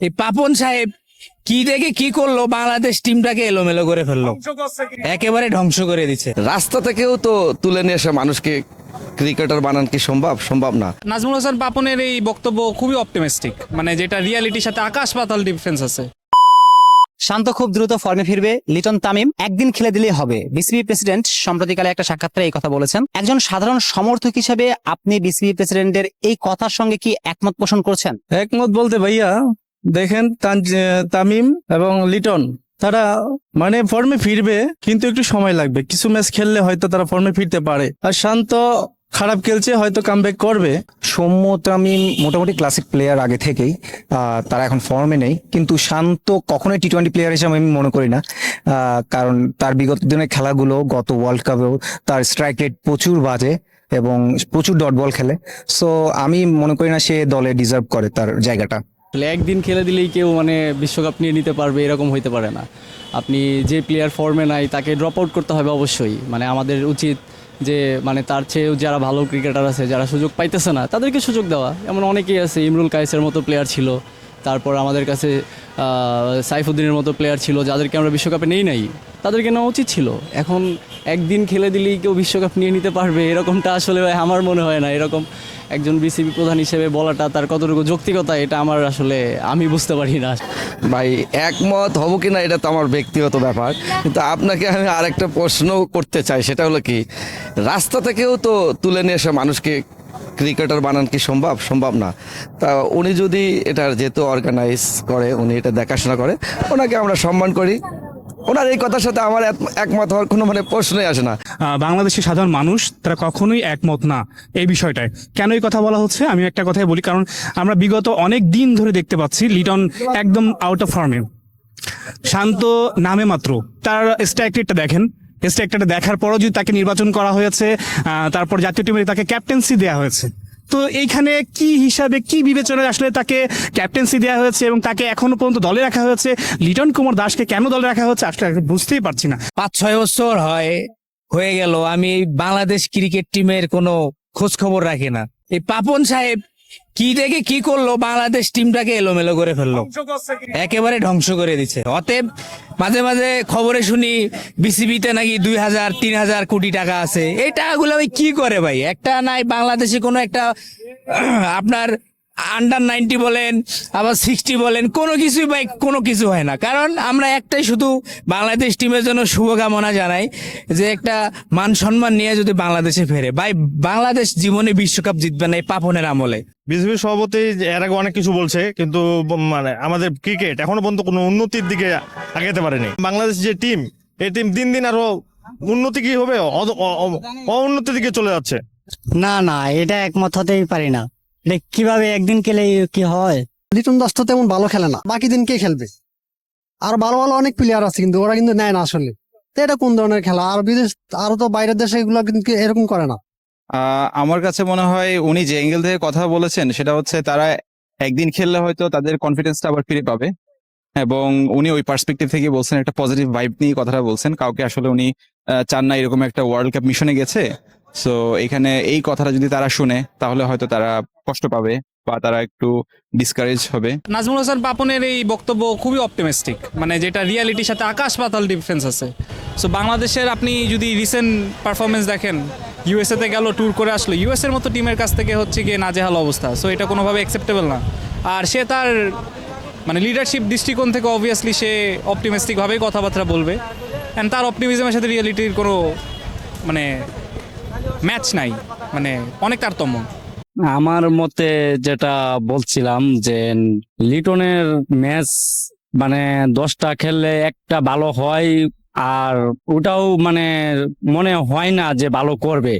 এই পাপন সাহেব কি দেখে কি করল? বাংলাদেশ টিমটাকে এলোমেলো করে ফেলল। একেবারে ধ্বংস করে দিচ্ছে। রাস্তা থেকেও তো তুলে নিয়ে এসে মানুষকে ক্রিকেটার বানান কি সম্ভব? সম্ভব না। নাজমুল হাসান পাপনের এই বক্তব্য খুবই অপটিমিস্টিক মানে যেটা রিয়ালিটির সাথে আকাশ পাতাল ডিফারেন্স আছে। শান্ত খুব দ্রুত ফর্মে ফিরবে লিটন তামিম। একদিন খেলে দিলেই হবে। বিসিবি প্রেসিডেন্ট সম্প্রতিকালে একটা সাক্ষাৎকারে এই কথা বলেছেন। একজন সাধারণ সমর্থক হিসেবে আপনি বিসিবি প্রেসিডেন্টের এই কথার সঙ্গে কি একমত পোষণ করছেন? একমত বলতে ভাইয়া দেখেন তামিম এবং লিটন, তারা মানে ফর্মে ফিরবে, কিন্তু একটু সময় লাগবে। কিছু ম্যাচ খেললে হয়তো তারা ফর্মে ফিরতে পারে। আর শান্ত খারাপ খেলছে, হয়তো কামব্যাক করবে। সৌম্য, তামিম মোটামুটি ক্লাসিক প্লেয়ার আগে থেকেই। তারা এখন ফর্মে নেই। কিন্তু শান্ত কখনোই টি টোয়েন্টি প্লেয়ার হিসেবে আমি মনে করি না। কারণ তার বিগত দিনের খেলাগুলো, গত ওয়ার্ল্ড কাপেও তার স্ট্রাইক রেট প্রচুর বাজে এবং প্রচুর ডট বল খেলে। সো আমি মনে করি না সে দলে ডিজার্ভ করে তার জায়গাটা। আসলে একদিন খেলে দিলেই কেউ মানে বিশ্বকাপ নিয়ে নিতে পারবে, এরকম হইতে পারে না। আপনি যে প্লেয়ার ফর্মে নাই, তাকে ড্রপ আউট করতে হবে অবশ্যই। মানে আমাদের উচিত যে মানে তার চেয়েও যারা ভালো ক্রিকেটার আছে, যারা সুযোগ পাইতেছে না, তাদেরকে সুযোগ দেওয়া। এমন অনেকেই আছে, ইমরুল কায়েসের মতো প্লেয়ার ছিল। তারপর আমাদের কাছে সাইফুদ্দিনের মতো প্লেয়ার ছিল, যাদেরকে আমরা বিশ্বকাপে নেই নাই, তাদেরকে নেওয়া উচিত ছিল। এখন একদিন খেলে দিলেই কেউ বিশ্বকাপ নিয়ে নিতে পারবে, এরকমটা আসলে আমার মনে হয় না। এরকম একজন বিসিবি প্রধান হিসেবে বলাটা তার কতটুকু যৌক্তিকতা, এটা আমার আসলে আমি বুঝতে পারি না। ভাই, একমত হব কিনা এটা তো আমার ব্যক্তিগত ব্যাপার, কিন্তু আপনাকে আমি আরেকটা প্রশ্ন করতে চাই, সেটা হলো কি, রাস্তা থেকেও তো তুলে নিয়ে এসে মানুষকে ক্রিকেটার বানান কি সম্ভব? সম্ভব না। তা উনি যদি এটা যেহেতু অর্গানাইজ করে, উনি এটা দেখাশোনা করে, ওনাকে আমরা সম্মান করি। ওনার এই কথার সাথে আমার এক- একমত হওয়ার কোনো মানে প্রশ্নই আসে না। বাংলাদেশের সাধারণ মানুষ, তারা কখনোই একমত না এই বিষয়টায়। কেন এই কথা বলা হচ্ছে? আমি একটা কথাই বলি, কারণ আমরা বিগত অনেক দিন ধরে দেখতে পাচ্ছি, লিটন একদম আউট অফ ফর্মে শান্ত নামে মাত্র। তার স্ট্রাইক দেখেন। স্ট্রাইক রেটটা দেখার পরও যদি তাকে নির্বাচন করা হয়েছে তারপর জাতীয় টিমে তাকে ক্যাপ্টেন্সি দেওয়া হয়েছে। তো এইখানে কি হিসাবে, কি বিবেচনায় আসলে তাকে ক্যাপ্টেন্সি দেওয়া হয়েছে এবং তাকে এখনও পর্যন্ত দলে রাখা হয়েছে? লিটন কুমার দাসকে কেন দলে রাখা হয়েছে? আসলে বুঝতেই পারছি না। পাঁচ, ছয় বছর হয়, হয়ে গেল। আমি বাংলাদেশ ক্রিকেট টিমের কোনো খোঁজ খবর রাখি না। এই পাপন সাহেব কি দেখে কি করল? বাংলাদেশ টিমটাকে এলোমেলো করে ফেলল। একেবারে ধ্বংস করে দিচ্ছে অতএব মাঝে মাঝে খবরে শুনি বিসিবিতে নাকি দুই হাজার তিন হাজার কোটি টাকা আছে। এই টাকাগুলো ভাই কি করে ভাই? একটা নাই বাংলাদেশে কোনো একটা আপনার আন্ডার নাইনটি বলেন আবার সিক্সটি বলেন কোনো কিছুই ভাই কোনো কিছু হয় না কারণ আমরা একটাই শুধু বাংলাদেশ টিমের জন্য শুভকামনা জানাই যে একটা মান সম্মান নিয়ে যদি বাংলাদেশে ফেরে ভাই বাংলাদেশ জীবনে বিশ্বকাপ জিতবে না এই পাপনের আমলে বিসিবির সভাপতি এর আগে অনেক কিছু বলছে কিন্তু মানে আমাদের ক্রিকেট এখনও পর্যন্ত কোনো উন্নতির দিকে আগাতে পারেনি বাংলাদেশ যে টিম এই টিম দিন দিন আরও উন্নতি কি হবে অউন্নতির দিকে চলে যাচ্ছে না না এটা একমত হতেই পারি না এটা কীভাবে একদিন খেলে কি হয়? লিটন দাস তো তেমন ভালো খেলে না। বাকি দিন কে খেলবে? আর ভালো ভালো অনেক প্লেয়ার আছে কিন্তু ওরা কিন্তু নেয় না আসলে। তো এটা কোন ধরনের খেলা? আর বিদেশ আরও তো বাইরের দেশে এগুলো কিন্তু এরকম করে না। আহ, আমার কাছে মনে হয় উনি যে অ্যাঙ্গেল থেকে কথা বলেছেন সেটা হচ্ছে তারা একদিন খেললে হয়তো তাদের কনফিডেন্সটা আবার ফিরে পাবে। এবং উনি ওই পার্সপেক্টিভ থেকে বলছেন একটা পজিটিভ ভাইব নিয়ে কথাটা বলছেন। কাউকে আসলে উনি আহ, চান না এরকম একটা ওয়ার্ল্ড কাপ মিশনে গেছে। সো এখানে এই কথাটা যদি তারা শুনে, তাহলে হয়তো তারা কষ্ট পাবে বা তারা একটু ডিসকারেজ হবে। নাজমুল হাসান পাপনের এই বক্তব্য খুবই অপটিমিস্টিক মানে যেটা রিয়ালিটির সাথে আকাশ পাতাল ডিফারেন্স আছে। সো বাংলাদেশের আপনি যদি রিসেন্ট পারফরমেন্স দেখেন ইউএসএতে গেল ট্যুর করে আসলো ইউএস এর মতো টিমের কাছ থেকে হচ্ছে গিয়ে নাজেহাল অবস্থা। সো এটা কোনোভাবে অ্যাকসেপ্টেবল না। আর সে তার মানে লিডারশিপ দৃষ্টিকোণ থেকে অবভিয়াসলি সে অপটিমিস্টিক ভাবেই কথাবার্তা বলবে। অ্যান্ড তার অপটিমিজমের সাথে রিয়ালিটির কোনো মানে ম্যাচ নাই মানে অনেক তারতম্য। আমার মতে যেটা বলছিলাম যে লিটনের ম্যাচ মানে দশটা খেললে একটা ভালো হয়, আর ওটাও মানে মনে হয় না যে ভালো করবে।